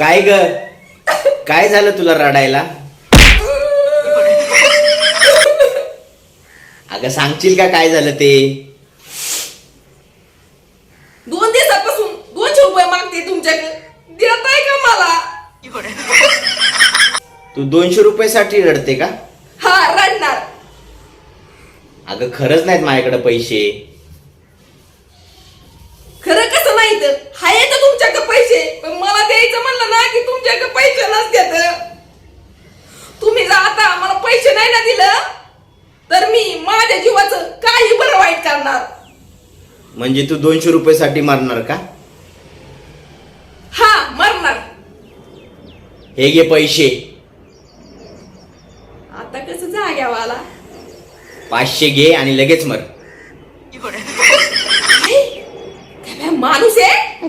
काय ग? काय झालं तुला रडायला? अगं सांगशील का काय झालं ते? दोन दिवसापासून दोनशे रुपये मागते तुमच्याकडे. देत आहे का मला? तू दोनशे रुपयासाठी रडते का? हा रडणार. अगं खरंच नाहीत माझ्याकडे पैसे. तुमच्याकडे पैसे नसत्यात? तुम्ही जर आता मला पैसे नाही ना दिलं तर मी माझ्या जीवाचं काही बरं वाईट करणार. म्हणजे तू दोनशे रुपये साठी मारणार का? हा मरणार. हे घे पैसे. आता कसं जाग्यावा आला? पाचशे घे आणि लगेच मर. माणूस आहे?